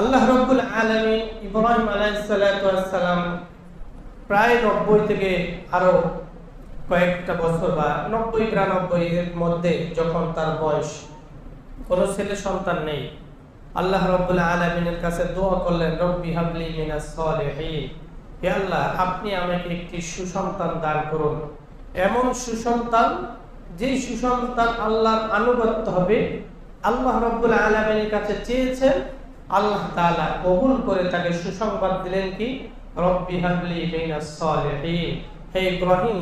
আল্লাহ রব্বুল আলমী ইব্রাহিম আলাইসালাম প্রায় নব্বই থেকে আরও কয়েকটা বছর বা নব্বই বিরানব্বই এর মধ্যে যখন তার বয়স, কোনো ছেলে সন্তান নেই, আল্লাহ রব্বুল আলমিনের কাছে দোয়া করলেন, রব্বি হাবলি মিনাস সলিহিন। হে আল্লাহ, আপনি আমাকে একটি সুসন্তান দান করুন। এমন সুসন্তান যেই সুসন্তান আল্লাহর আনুগত্য হবে, আল্লাহ রব্বুল আলমিনের কাছে চেয়েছেন আল্লাহ তাআলা কবুল করে তাকে সুসংবাদ দিলেন কি? রব্বি হাবলি হে ইব্রাহিম,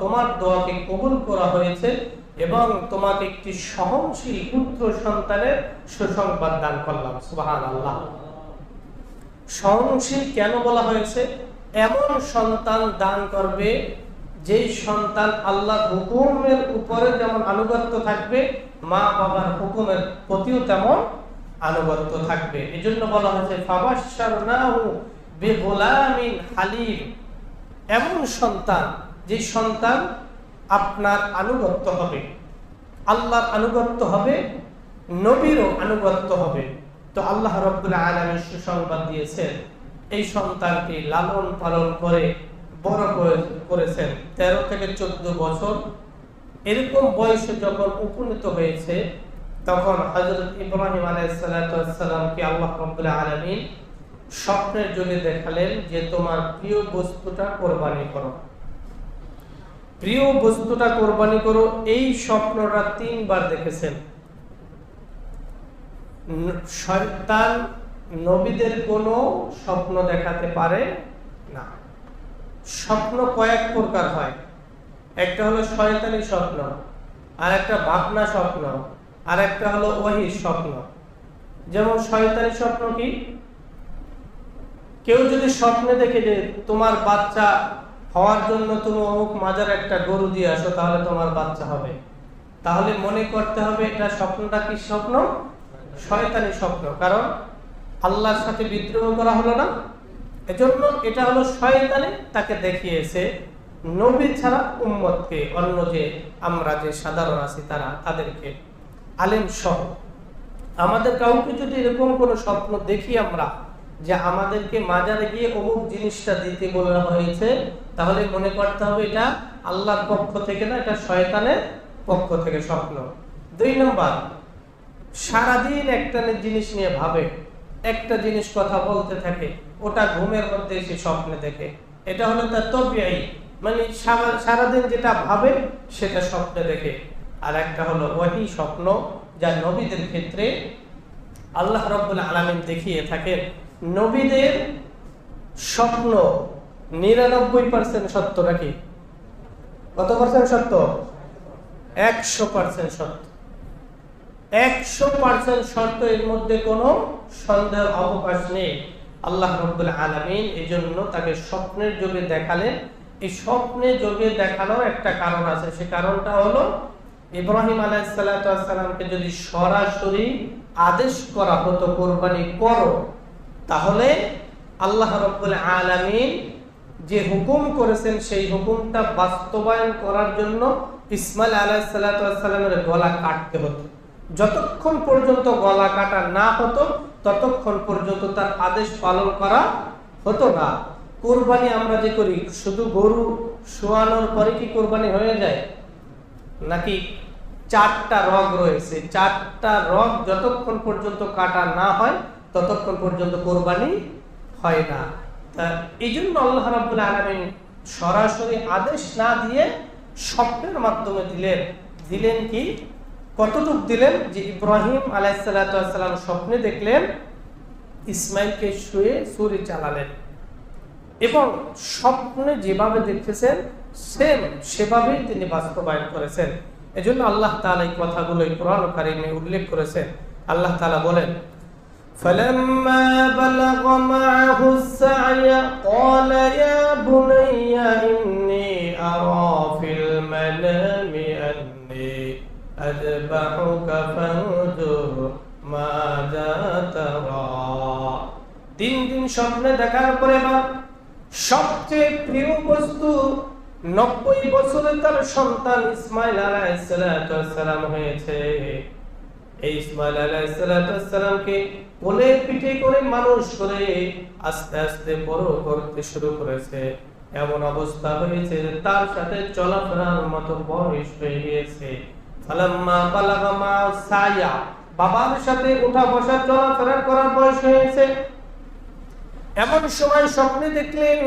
তোমার দোয়াকে কবুল করা হয়েছে এবং তোমাকে একটি সহনশীল পুত্র সন্তানের সুসংবাদ দান করলাম। সুবাহান আল্লাহ সহনশীল কেন বলা হয়েছে? এমন সন্তান দান করবে যেই সন্তান আল্লাহ হুকুমের উপরে যেমন আনুগত্য থাকবে মা বাবার হুকুমের প্রতিও তেমন আনুগত্য থাকবে। এই জন্য বলা হয়েছে ফাবাশারনাহু বিগুলামিন হালিম। এমন সন্তান, যে সন্তান আপনার আনুগত্য হবে। আল্লাহর আনুগত্য হবে, নবীরও আনুগত্য হবে। তো আল্লাহ রব্বুল্লাহ আলমের সুসংবাদ দিয়েছেন, এই সন্তানকে লালন পালন করে বড় করেছেন। তেরো থেকে চোদ্দ বছর। এরকম বয়সে যখন উপনীত হয়েছে তখন হজরত ইব্রাহিম আলাইসালামকে আল্লাহ রব্বুল্লাহ আলমিন স্বপ্নের যোগে দেখালেন যে তোমার প্রিয় বস্তুটা কোরবানি করো। প্রিয় বস্তুটা কোরবানি করো, এই স্বপ্নটা তিনবার দেখেছেন। শয়তান নবীদের কোনো স্বপ্ন দেখাতে পারে না। স্বপ্ন কয়েক প্রকার হয়। একটা হলো শয়তানি স্বপ্ন, আর একটা ভাবনা স্বপ্ন। আর একটা হলো ওহি স্বপ্ন। যেমন শয়তানি স্বপ্ন কি? কেউ যদি স্বপ্নে দেখে যে তোমার বাচ্চা হওয়ার জন্য তুমি অমুক মাজার একটা গরু দিয়ে আসো, তাহলে তোমার বাচ্চা হবে। তাহলে মনে করতে হবে এটা স্বপ্নটা কি স্বপ্ন? শয়তানি স্বপ্ন। কারণ আল্লাহর সাথে বিদ্রোহ করা হলো না। এজন্য এটা হলো শয়তানি তাকে দেখিয়েছে নবী ছাড়া উম্মতকে, অন্য যে আমরা যে সাধারণ আছি তারা, তাদেরকে। আলেম সহ। আমাদের কাউকে যদি এরকম কোনো স্বপ্ন দেখি আমরা, যে আমাদেরকে মাজারে গিয়ে অমুক জিনিসটা দিতে বলা হয়েছে, তাহলে মনে করতে হবে এটা আল্লাহর পক্ষ থেকে না, এটা শয়তানের পক্ষ থেকে স্বপ্ন। দুই নম্বর, সারাদিন একটা জিনিস নিয়ে ভাবে, একটা জিনিস কথা বলতে থাকে, ওটা ঘুমের মধ্যে সে স্বপ্নে দেখে। এটা হলো তার তবিয়াই মানে সারাদিন যেটা ভাবে, সেটা স্বপ্নে দেখে। আর একটা হলো ওয়াহি স্বপ্ন যা নবীদের ক্ষেত্রে আল্লাহ রব্বুল আলমিন দেখিয়ে থাকেন। নবীদের স্বপ্ন নিরানব্বই পার্সেন্ট সত্য নাকি? কত পার্সেন্ট সত্য? একশো পার্সেন্ট সত্য। একশো পার্সেন্ট সত্য এর মধ্যে কোনো সন্দেহ, অবকাশ নেই। আল্লাহ রব্বুল আলমিন এই জন্য তাকে স্বপ্নের যোগে দেখালেন। এই স্বপ্নে যোগে দেখানোর একটা কারণ আছে। সে কারণটা হলো ইব্রাহিম আলাইসালামকে যদি সরাসরি আদেশ করা হতো, কোরবানি করো, তাহলে আল্লাহ রব্বুল আলমিন যে হুকুম করেছেন, সেই হুকুমটা বাস্তবায়ন করার জন্য ইসমাইল আলাহিসাল্লামের গলা কাটতে হতো। যতক্ষণ পর্যন্ত গলা কাটা না হতো, ততক্ষণ পর্যন্ত তার আদেশ পালন করা হতো না। কোরবানি আমরা যে করি, শুধু গরু শোয়ানোর পরে কি কোরবানি হয়ে যায়? নাকি চারটা রগ রয়েছে? চারটা রগ যতক্ষণ পর্যন্ত কাটা না হয়, ততক্ষণ পর্যন্ত কোরবানি হয় না। তা এই জন্য আল্লাহ রাবুল আলমিন সরাসরি আদেশ না দিয়ে স্বপ্নের মাধ্যমে দিলেন। দিলেন কি? কতটুক দিলেন? যে ইব্রাহিম আলাইসাল্লাম স্বপ্নে দেখলেন, ইসমাইলকে শুয়ে সুরি চালালেন। এবং স্বপ্নে যেভাবে দেখতেছেন সেম সেভাবেই তিনি বাস্তবায়ন করেছেন এজন্য আল্লাহ তালা এই কথাগুলো কোরআন কারিমে উল্লেখ করেছেন আল্লাহ তালা বলেন فلما بلغ معه السعي قال يا بني إني أرى في المنام أني أذبحك فانظر ماذا ترى তিন দিন স্বপ্নে দেখার পরে বা সবচেয়ে প্রিয় বস্তু নব্বই বছরে তার সন্তান ইসমাইল আলাইসালাম হয়েছে। এই ইসমাইল আলাইসালামকে কোলে পিঠে করে মানুষ করে আস্তে আস্তে বড় করতে শুরু করেছে। এমন অবস্থা হয়েছে তার সাথে চলাফেরার মতো বয়স হয়ে গিয়েছে। বাবার সাথে উঠা বসা চলাফেরা করার বয়স হয়েছে। এমন সময় স্বপ্নে দেখলেন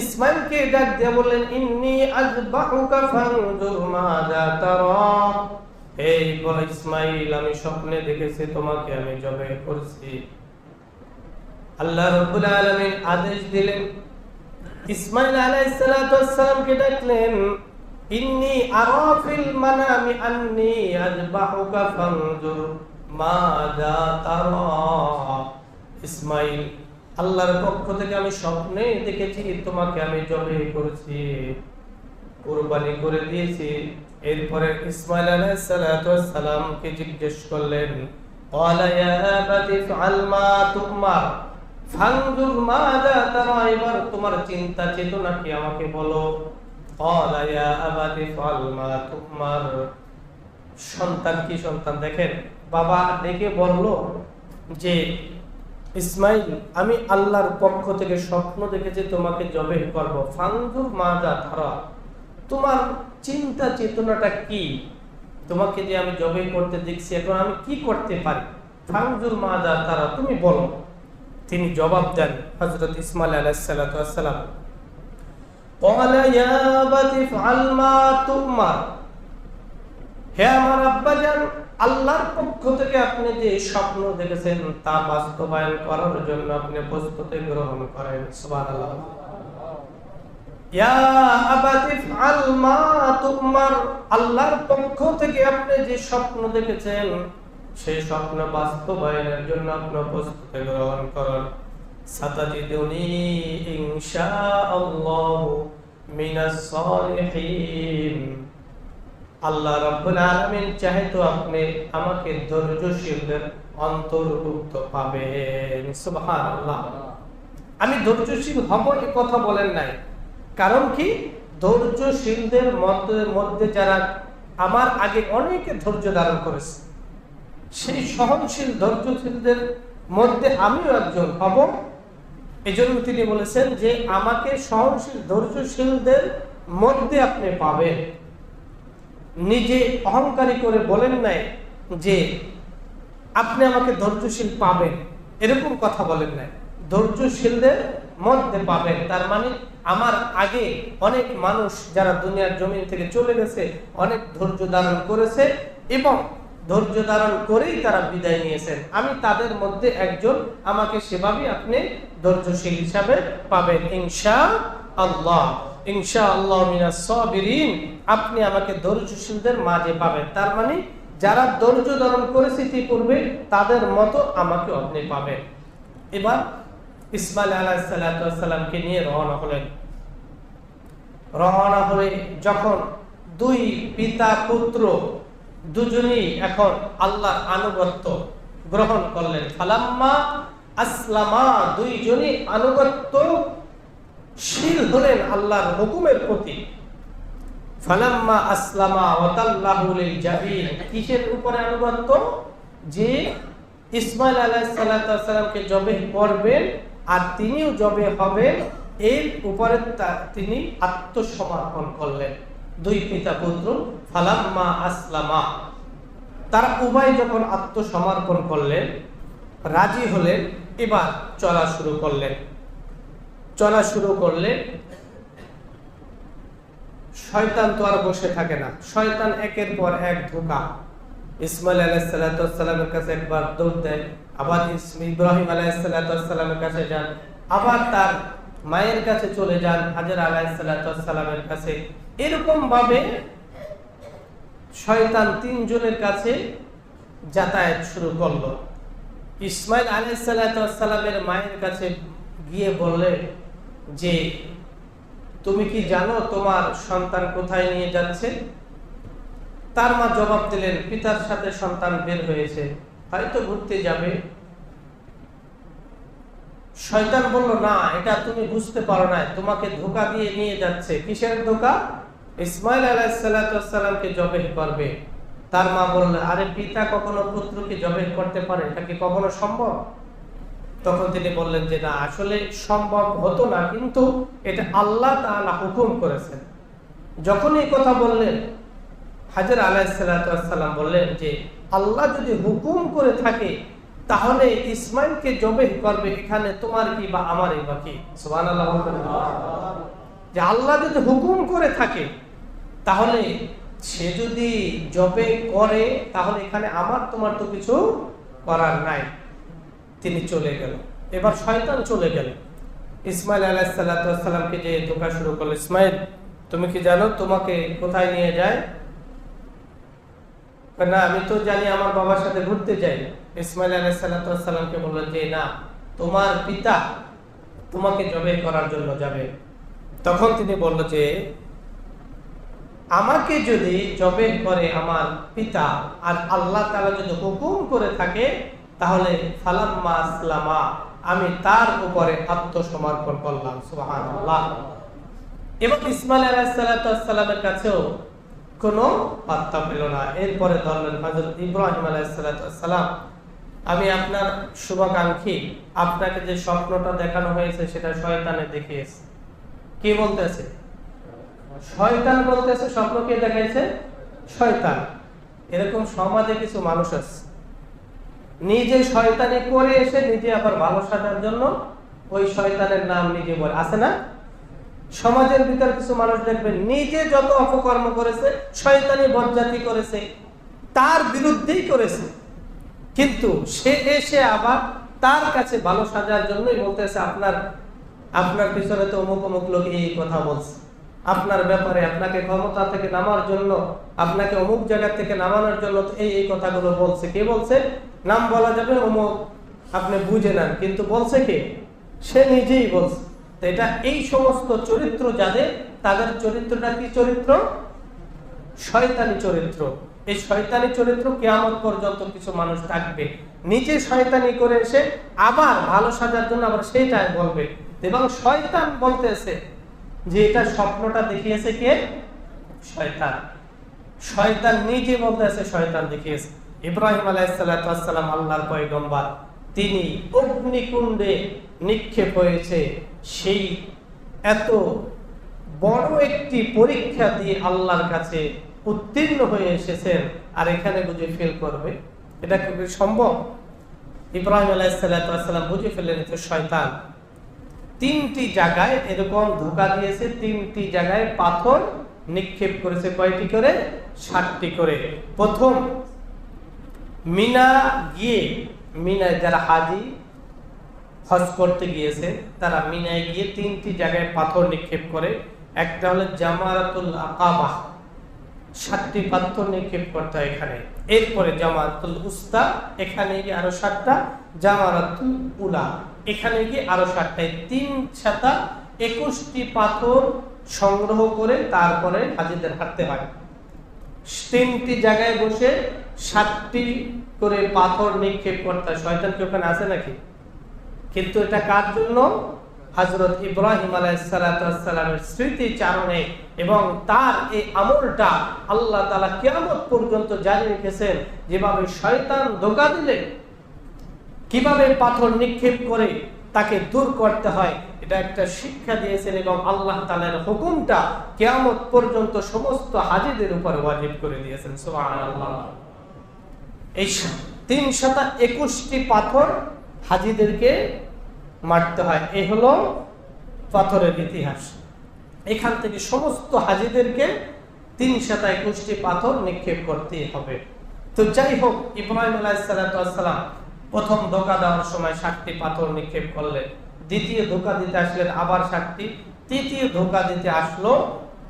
ইসমাইলকে ডাক দিয়ে বললেন, ইন্নি আজবাহুকা ফানজুর মাযা তারা। এই বল ইসমাইল, আমি স্বপ্নে দেখেছি, তোমাকে আমি জবে করছি। আল্লাহ রাব্বুল আলামিন আদেশ দিলেন। ইসমাইল আলাইহিস ওয়াসসালামকে ডাকলেন, ইন্নি আরা ফিল মানামি আন্নি আজবাহুকা ফানজুর মাযা তারা। ইসমাইল আল্লাহর পক্ষ থেকে আমি স্বপ্নে দেখেছি, তোমাকে আমি জবে করেছি, কুরবানি করে দিয়েছি। এরপরে ইসমাইল সালামকে জিজ্ঞেস করলেন তুমার চিন্তা চেতনা কি আমাকে বলো? সন্তান কি সন্তান দেখেন? বাবা ডেকে বলল যে ইসমাইল, আমি আল্লাহর পক্ষ থেকে স্বপ্ন দেখেছি তোমাকে জবে করব। মা মাজা ধরা, তোমার চিন্তা চেতনাটা কি? তোমাকে যে আমি জবে করতে দেখছি, এখন আমি কি করতে পারি? ফাংজুর মাজা তারা তুমি বলো। তিনি জবাব দেন হজরত ইসমাইল আলাইসালাম হে আমার আব্বা আল্লাহর পক্ষ থেকে আপনি যে স্বপ্ন দেখেছেন তা বাস্তবায়ন করার জন্য আপনি প্রস্তুতি গ্রহণ করেন। তুমার। আল্লাহর সেই স্বপ্ন বাস্তবায়নের জন্য গ্রহণ করুন। আল্লাহ রাব্বুল আলামিন চাহে তো আপনি আমাকে ধৈর্যশীলদের অন্তর্ভুক্ত পাবেন। সুবহানাল্লাহ। আমি ধৈর্যশীল হব এ কথা বলেন নাই। কারণ কি? ধৈর্যশীলদের মধ্যে মধ্যে যারা আমার আগে অনেকে ধৈর্য ধারণ করেছে, সেই সহনশীল ধৈর্যশীলদের মধ্যে আমিও একজন হব। এজন্য তিনি বলেছেন যে আমাকে সহনশীল ধৈর্যশীলদের মধ্যে আপনি পাবেন। নিজে অহংকারী করে বলেন নাই যে আপনি আমাকে ধৈর্যশীল পাবেন। এরকম কথা বলেন নাই। ধৈর্যশীলদের মধ্যে পাবেন। তার মানে আমার আগে অনেক মানুষ যারা দুনিয়ার জমিন থেকে চলে গেছে, অনেক ধৈর্য ধারণ করেছে এবং ধৈর্য ধারণ করেই তারা বিদায় নিয়েছেন। আমি তাদের মধ্যে একজন। আমাকে সেভাবেই আপনি ধৈর্যশীল হিসাবে পাবেন। ইনশা আল্লাহ ইনশা আল্লাহ আপনি আমাকে ধৈর্যশীলদের মাঝে পাবেন। তার মানে যারা ধৈর্য ধারণ করেছে ইতিপূর্বে, তাদের মতো আমাকে আপনি পাবেন। এবার ইসমাইল আলাহিসাল্লামকে নিয়ে রওনা হলেন। রওনা হয়ে যখন দুই পিতা পুত্র দুজনই এখন আল্লাহর আনুগত্য গ্রহণ করলেন, ফালাম্মা আসলামা, দুইজনই আনুগত্য শীল হলেন আল্লাহর হুকুমের প্রতি। ফালাম্মা আসলামা ওয়াতাল্লাহু লিল জাবিন। কিসের উপরে আনুগত্য? যে ইসমাইল আলাইহিস সালামকে জবে করবেন আর তিনিও জবে হবেন, এর উপরে তিনি আত্মসমর্পণ করলেন। দুই পিতা পুত্র, ফালাম্মা আসলামা। তারা উভয় যখন আত্মসমর্পণ করলেন, রাজি হলেন, এবার চলা শুরু করলেন। চলা শুরু করলে শয়তান তো আর বসে থাকে না। শয়তান একের পর এক ধোকা। ইসমাইল আলাইসালামের কাছে একবার দৌড় দেয়। আবার ইব্রাহিম আলাইসালামের কাছে যান। আবার তার মায়ের কাছে চলে যান, হাজার আলাইসালামের কাছে। এরকম ভাবে শয়তান তিনজনের কাছে যাতায়াত শুরু করল। ইসমাইল আলাইসালামের মায়ের কাছে গিয়ে বললে যে তুমি কি জানো তোমার সন্তান কোথায় নিয়ে যাচ্ছে? তার মা জবাব দিলেন, পিতার সাথে সন্তান বের হয়েছে হয়তো ঘুরতে যাবে। শয়তান বলল, না, এটা তুমি বুঝতে পারো না, তোমাকে ধোকা দিয়ে নিয়ে যাচ্ছে। কিসের ধোকা? ইসমাইল আলাইসালামকে জবে করবে। তার মা বললেন আরে পিতা কখনো পুত্রকে জবে করতে পারে? এটা কি কখনো সম্ভব? তখন তিনি বললেন যে, না, আসলে সম্ভব হতো না, কিন্তু এটা আল্লাহ তাআলা হুকুম করেছেন। যখন এই কথা বললেন, হাজার আলাইসালাম বললেন যে, আল্লাহ যদি হুকুম করে থাকে, তাহলে ইসমাইলকে জবে করবে এখানে তোমার কি বা আমারই বা কি? যে আল্লাহ যদি হুকুম করে থাকে, তাহলে সে যদি জবে করে, তাহলে এখানে আমার তোমার তো কিছু করার নাই। তিনি চলে গেল। এবার শয়তান চলে গেল। ইসমাইল আলাহিসাল্লামকে যে ধোকা শুরু করল, ইসমাইল, তুমি কি জানো তোমাকে কোথায় নিয়ে যায়? না, আমি তো জানি আমার বাবার সাথে ঘুরতে যাই। ইসমাইল আলাহিসাল্লামকে বললেন যে, না, তোমার পিতা তোমাকে জবে করার জন্য যাবে। তখন তিনি বলল যে, আমাকে যদি জবে করে আমার পিতা আর আল্লাহ তালা যদি হুকুম করে থাকে তাহলে আমি তার উপরে আত্মসমর্পণ করলাম এবং ইসমাইল আলাহিসাল্লামের কাছেও কোনো পাত্তা পেল না। এরপরে ধরলেন হজরত ইব্রাহিম আলাইসালাম আমি আপনার শুভাকাঙ্ক্ষী, আপনাকে যে স্বপ্নটা দেখানো হয়েছে সেটা শয়তানে দেখিয়েছে। কি বলতেছে? শয়তান বলতেছে, স্বপ্ন কে দেখাইছে? শয়তান। এরকম সমাজে কিছু মানুষ আছে নিজে শয়তানি করে এসে নিজে আবার ভালো সাজার জন্য ওই শয়তানের নাম নিজে বলে। আছে না? সমাজের ভিতর কিছু মানুষ দেখবে নিজে যত অপকর্ম করেছে, শয়তানি বজ্জাতি করেছে, তার বিরুদ্ধেই করেছে। কিন্তু সে এসে আবার তার কাছে ভালো সাজার জন্যই বলতেছে, আপনার আপনার পিছনে তো অমুক অমুক লোক এই কথা বলছে। আপনার ব্যাপারে, আপনাকে ক্ষমতা থেকে নামার জন্য, আপনাকে অমুক জায়গা থেকে নামানোর জন্য এই এই কথাগুলো বলছে। কে বলছে? নাম বলা যাবে অমুক। আপনি বুঝে নেন। কিন্তু বলছে কে? সে নিজেই বলছে। তো এটা এই সমস্ত চরিত্র যাদের, তাদের চরিত্রটা কি চরিত্র? শয়তানি চরিত্র। এই শয়তানি চরিত্র কেয়ামত পর্যন্ত কিছু মানুষ থাকবে। নিজে শয়তানি করে এসে আবার ভালো সাজার জন্য আবার সেইটাই বলবে। এবং শয়তান বলতেছে যে এটা স্বপ্নটা দেখিয়েছে কে? শয়তান। শয়তান নিজে বলতেছে, শয়তান দেখিয়েছে। ইব্রাহিম আলাইসালাম আল্লাহর পয়গম্বর, তিনি অগ্নিকুণ্ডে নিক্ষেপ হয়েছে। সেই এত বড় একটি পরীক্ষা দিয়ে আল্লাহর কাছে উত্তীর্ণ হয়ে এসেছেন আর এখানে বুঝে ফেল করবে। এটা কি সম্ভব? ইব্রাহিম আলাইসাল্লাম বুঝে ফেলেন শয়তান তিনটি জায়গায় এরকম ধোকা দিয়েছে, তিনটি জায়গায় পাথর নিক্ষেপ করেছে। কয়টি করে? ষাটটি করে। প্রথম, মিনা গিয়ে, মিনায় যারা হাজি, হজ করতে গিয়েছে, তারা মিনায় গিয়ে তিনটি জায়গায় পাথর নিক্ষেপ করে। একটা হলো জামারাতুল আকাবাহ সাতটি পাথর নিক্ষেপ করতে হয় এখানে। এরপরে জামারাতুল উস্তা, এখানে গিয়ে আরও সাতটা, জামারাতুল উলা। এখানে গিয়ে আরও সাতটায় তিন ছাতা, একুশটি পাথর সংগ্রহ করে তারপরে হাজিদের হাঁটতে হয়। তিনটি জায়গায় বসে সাতটি করে পাথর নিক্ষেপ করতে হয়। শয়তান কি ওখানে আছে নাকি? কিন্তু এটা কার জন্য? হজরত ইব্রাহিম আলাইসালামের স্মৃতি চারণে এবং তার এই আমলটা আল্লাহ তালা কেমন পর্যন্ত জারি রেখেছেন। যেভাবে শয়তান ধোকা দিলে কীভাবে পাথর নিক্ষেপ করে তাকে দূর করতে হয়, এটা একটা শিক্ষা দিয়েছেন এবং আল্লাহ তালের হুকুমটা কেয়ামত পর্যন্ত সমস্ত হাজিদের উপরে ওয়াজিব করে দিয়েছেন এই তিন শত একুশটি পাথর হাজিদেরকে মারতে হয়, এ হলো পাথরের ইতিহাস। এখান থেকে সমস্ত হাজিদেরকে তিন শত একুশটি পাথর নিক্ষেপ করতে হবে। তো যাই হোক, ইব্রাহিম আলাইসালাম প্রথম ধোকা দেওয়ার সময় ষাটটি পাথর নিক্ষেপ করলেন দ্বিতীয় ধোকা দিতে আসলেন আবার ষাটটি তৃতীয় ধোকা দিতে আসলো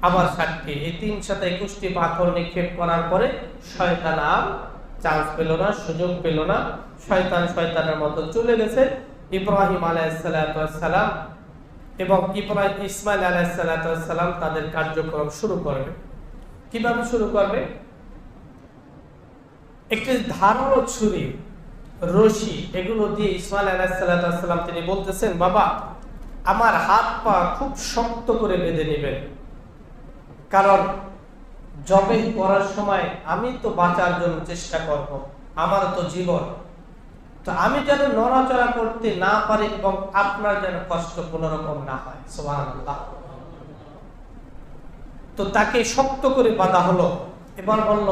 আবার ষাটটি এই তিন সাথে একুশটি পাথর নিক্ষেপ করার পরে শয়তান আর চান্স পেল না, সুযোগ পেল না। শয়তান শয়তানের মতো চলে গেছে। ইব্রাহিম আলাইসালাম এবং ইব্রাহিম ইসমাইল আলাইসালাম তাদের কার্যক্রম শুরু করবে। কীভাবে শুরু করবে? একটি ধারালো ছুরি রশি, এগুলো দিয়ে ইসমাইল আলাহিসাল্লাম তিনি বলতেছেন, বাবা, আমার হাত পা খুব শক্ত করে বেঁধে নেবেন। কারণ জবে করার সময় আমি তো বাঁচার জন্য চেষ্টা করব, আমার তো জীবন। তো আমি যেন নড়াচড়া করতে না পারি এবং আপনার যেন কষ্ট কোনো রকম না হয়। সুবহানাল্লাহ। তো তাকে শক্ত করে বাঁধা হলো, এবার বলল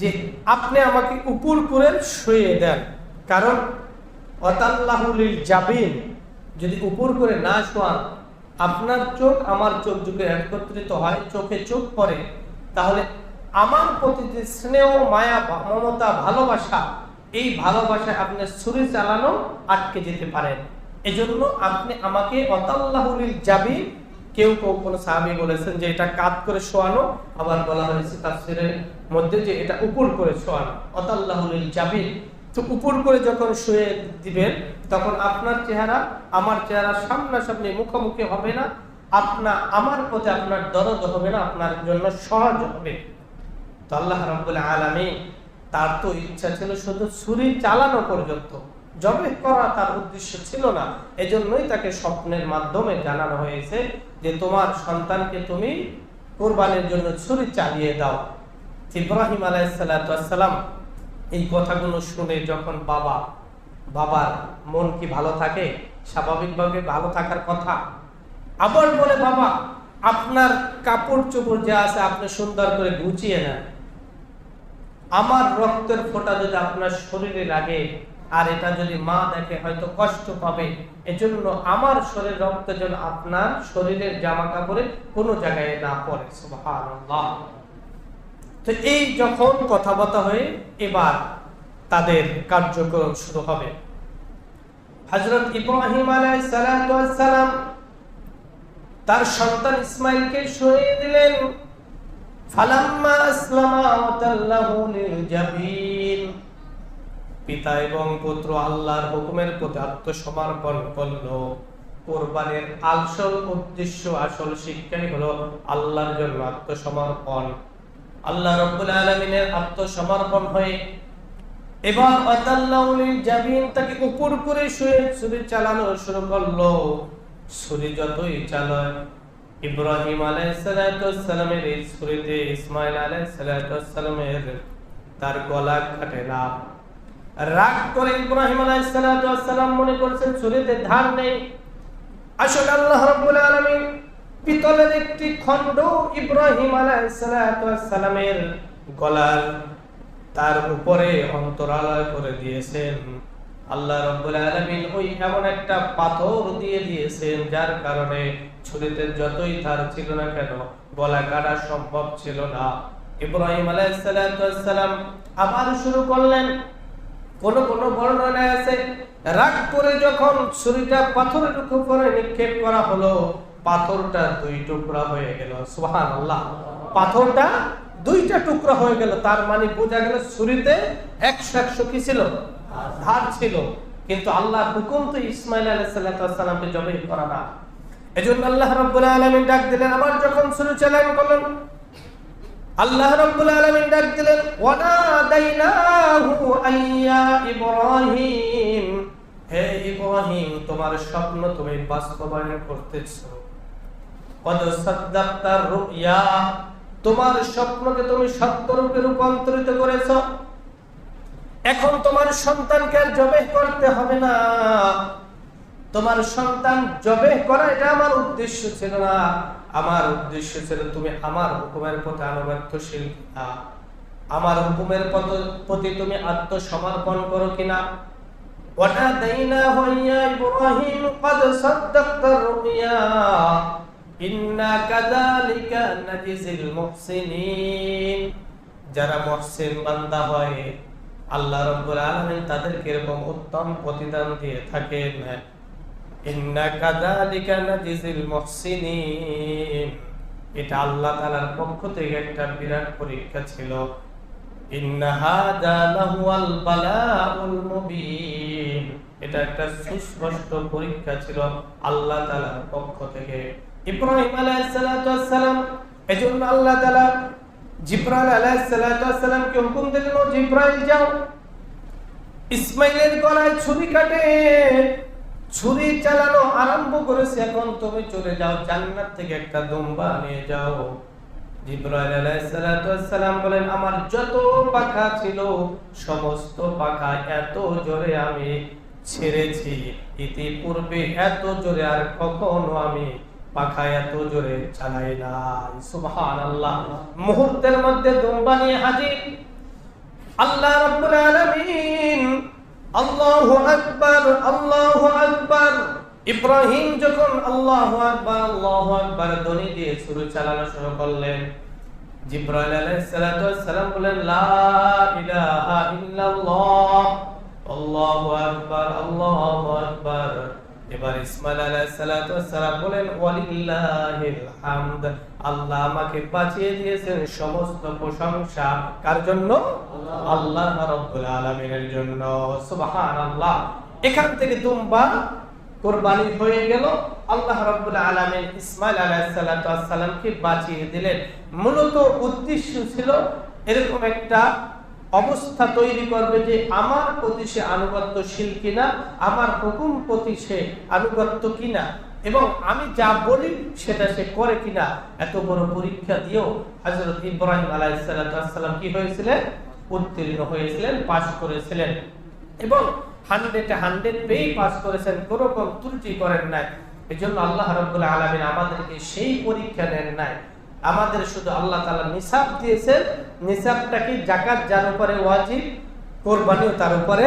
যে আপনি আমাকে উপর করে শুয়ে দেন। কারণ অতাল্লাহুলিল যাবিন যদি উপর করে না শোয়ান, আপনার চোখ আমার চোখ যুগে একত্রিত হয়, চোখে চোখ পড়ে, তাহলে আমার প্রতি যে স্নেহ, মায়া, মমতা, ভালোবাসা, এই ভালোবাসায় আপনি ছুরি চালানো আটকে যেতে পারেন এজন্য আপনি আমাকে অতাল্লাহুলিল যাবিন কেউ কেউ কোনো সাহাবি বলেছেন যে এটা কাত করে শোয়ানো, আবার বলা হয়েছে তাফসিরের মধ্যে যে এটা উপর করে শোয়ানো। অতাল্লাহুল জাবির তো উপর করে যখন শুয়ে দিবেন তখন আপনার চেহারা আমার চেহারা সামনাসামনি মুখোমুখি হবে না আপনা আমার প্রতি আপনার দরদ হবে না আপনার জন্য সহজ হবে। তো আল্লাহ রাব্বুল আলামিন তার তো ইচ্ছা ছিল শুধু ছুরি চালানো পর্যন্ত। জবে করা তার উদ্দেশ্য ছিল না এজন্যই তাকে স্বপ্নের মাধ্যমে জানানো হয়েছে যে তোমার সন্তানকে তুমি কোরবানের জন্য ছুরি চালিয়ে দাও। ইব্রাহিম আলাইসালাম এই কথাগুলো শুনে যখন বাবা, বাবার মন কি ভালো থাকে? স্বাভাবিকভাবে ভালো থাকার কথা। আবার বলে, বাবা, আপনার কাপড় চোপড় যা আছে আপনি সুন্দর করে গুছিয়ে নেন। আমার রক্তের ফোঁটা যদি আপনার শরীরে লাগে আর এটা যদি মা দেখে হয়তো কষ্ট পাবে, এজন্য আমার শরীর রক্ত যেন আপনার শরীরের জামা কাপড়ে কোনো জায়গায় না পড়ে। সুবহানাল্লাহ। তো এই যখন কথাবার্তা হয়ে এবার তাদের কার্যক্রম শুরু হবে। হযরত ইব্রাহিম আলাইহিস সালাম তার সন্তান ইসমাইলকে সরিয়ে দিলেন। পিতা এবং পুত্র আল্লাহর হুকুমের প্রতি আত্মসমর্পণ করল। কোরবানির আসল উদ্দেশ্য, আসল শিক্ষাই হলো আল্লাহর জন্য আত্মসমর্পণ। আল্লাহ রব্বুল আলমিনের আত্মসমর্পণ হয়ে এবার অতাল্লাউলির জামিন তাকে উপর করে শুয়ে ছুরি চালানো শুরু করল। ছুরি যতই চালায়, ইব্রাহিম আলাইসালামের এই ছুরিতে, ইসমাইল আলাইসালামের তার গলা কাটে না। রাগ করে ইব্রাহিম আলাইসালাম মনে করছেন, ছুরিতে ধার নেই। আসলে আল্লাহ রব্বুল আলামিন পিতলের একটি খণ্ড ইব্রাহিম আলাইসালামের গলার তার উপরে অন্তরালয় করে দিয়েছেন। আল্লাহ ওই এমন একটা পাথর দিয়ে দিয়েছেন, যার কারণে ছুরিতে যতই ধার ছিল না কেন, গলা কাটা সম্ভব ছিল না। ইব্রাহিম আলাইসালাম আবার শুরু করলেন। কোন কোন বর্ণনায় আছে, রাগ করে যখন ছুরিটা পাথরের উপরে নিক্ষেপ করা হলো পাথরটা দুই টুকরা হয়ে গেল সুহান আল্লাহ পাথরটা দুইটা টুকরা হয়ে গেল, তার মানে বোঝা গেল ছুরিতে একশো একশো কি ছিল? ধার ছিল। কিন্তু আল্লাহ হুকুম তো ইসমাইল আলাইসাল্লামকে জবে করা না। এই জন্য আল্লাহ রব্বুল আলমিন ডাক দিলেন আবার যখন ছুরি চালান করলেন, আল্লাহ রাব্বুল আলামিন ডাক দিলেন ওয়ানাদাইনাহু আইয়া ইব্রাহিম। হে ইব্রাহিম, তোমার স্বপ্ন তুমি বাস্তবায়ন করতেছো। তোমার স্বপ্নকে তুমি সত্যরূপে রূপান্তরিত করেছ। এখন তোমার সন্তানকে জবে করতে হবে না। তোমার সন্তান জবে করা, এটা আমার উদ্দেশ্য ছিল না। আমার উদ্দেশ্য ছিল তুমি আমার হুকুমের পথে আনুগত্যশীল কিনা। আমার হুকুমের প্রতি তুমি আত্মসমর্পণ করো কিনা। ওটা দেই না হইয়া ইব্রাহিম, কদ সদ্দক্ত রুমিয়া যারা মুহসিন বান্দা হয়, আল্লাহ রাব্বুল আলামিন তাদেরকে এরকম উত্তম প্রতিদান দিয়ে থাকেন। আল্লাহ পক্ষ থেকে একটা বিরাট পরীক্ষা ছিল। এটা একটা সুস্পষ্ট পরীক্ষা ছিল আল্লাহ পক্ষ থেকে। ইব্রাহিম আলাইসালাম এই জন্য আল্লাহ তালা জিব্রাইল আলাইসালামকে হুকুম দিলেন জিব্রাইল, যাও। ইসমাইলের গলায় ছবি কাটে, ছুরি চালানো আরম্ভ করেছে, এখন তুমি চলে যাও, জান্নাত থেকে একটা দুম্বা নিয়ে যাও। জিব্রাইল আলাইহিস সালাতু ওয়াসসালাম বলেন, আমার যত পাখা ছিল, সমস্ত পাখা এত জোরে আমি ছেড়েছি। ইতিপূর্বে এত জোরে আর কখনো আমি পাখা এত জোরে চালাই নাই সুবহানাল্লাহ। মুহূর্তের মধ্যে দুম্বা নিয়ে হাজির। আল্লাহ রাব্বুল আলামিন আল্লাহু আকবার আল্লাহু আকবার। ইব্রাহিম যখন আল্লাহু আকবার আল্লাহু আকবার ধ্বনি দিয়ে শুরু চালানো শুরু করলেন। জিব্রাইল আলাইহিস বলেন লা ইলাহা ইল্লাল্লাহ। আল্লাহু আকবার আল্লাহু আকবার। এবার ইসমাইল আলাইহিস সালাতু ওয়াস সালাম বলেন, ওয়ালিল্লাহিল হামদ, আল্লাহ আমাকে বাঁচিয়ে দিয়েছেন সমস্ত প্রশংসা। কার জন্য? আল্লাহ রাব্বুল আলামিনের জন্য। সুবহানাল্লাহ। এখান থেকে দুম্বা কোরবানি হয়ে গেল। আল্লাহ রাব্বুল আলামিন ইসমাইল আলাইহিস সালাতু ওয়াস সালামকে বাঁচিয়ে দিলেন। মূলত উদ্দেশ্য ছিল এরকম একটা অবস্থা তৈরি করবে যে আমার প্রতি সে আনুগত্যশীল কিনা, আমার হুকুম প্রতি সে আনুগত্য কিনা, এবং আমি যা বলি সেটা সে করে কিনা, এত বড় পরীক্ষা দিয়েও হযরত ইব্রাহিম আলাইহিস সালাতু কি হয়েছিলেন? উত্তীর্ণ হয়েছিলেন, পাশ করেছিলেন। এবং হান্ড্রেডে হান্ড্রেড পেয়ে পাস করেছেন, কোন রকম ত্রুটি করেন নাই। এই জন্য আল্লাহ রব্বুল আলমিন আমাদেরকে সেই পরীক্ষা নেন নাই। আমাদের শুধু আল্লাহ তালা নিসাব দিয়েছেন। নিসাবটা কি জাকাত যার উপরে ওয়াজিব, কোরবানিও তার উপরে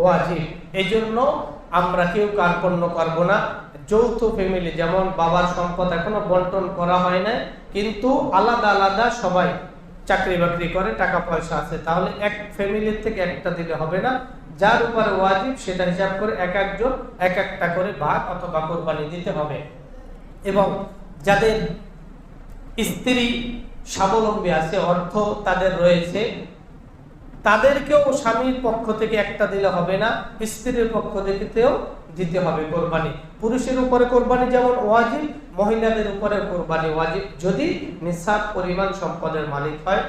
ওয়াজিব। এই জন্য আমরা কেউ কার্পণ্য করব না। যৌথ ফ্যামিলি যেমন বাবার সম্পদ এখনও বন্টন করা হয় না কিন্তু আলাদা আলাদা সবাই চাকরি বাকরি করে, টাকা পয়সা আছে। তাহলে এক ফ্যামিলির থেকে একটা দিলে হবে না। যার উপরে ওয়াজিব সেটা হিসাব করে এক একজন এক একটা করে ভাগ অথবা কোরবানি দিতে হবে। এবং যাদের স্ত্রী স্বাবলম্বী আছে, অর্থ তাদের রয়েছে। তাদেরকেও স্বামীর পক্ষ থেকে একটা দিলে হবে না, স্ত্রীর পক্ষ থেকেও দিতে হবে কোরবানি। পুরুষের উপরে কোরবানি যেমন ওয়াজিব, মহিলাদের উপরে কোরবানি ওয়াজিব। যদি নিঃসাদ পরিমাণ সম্পদের মালিক হয়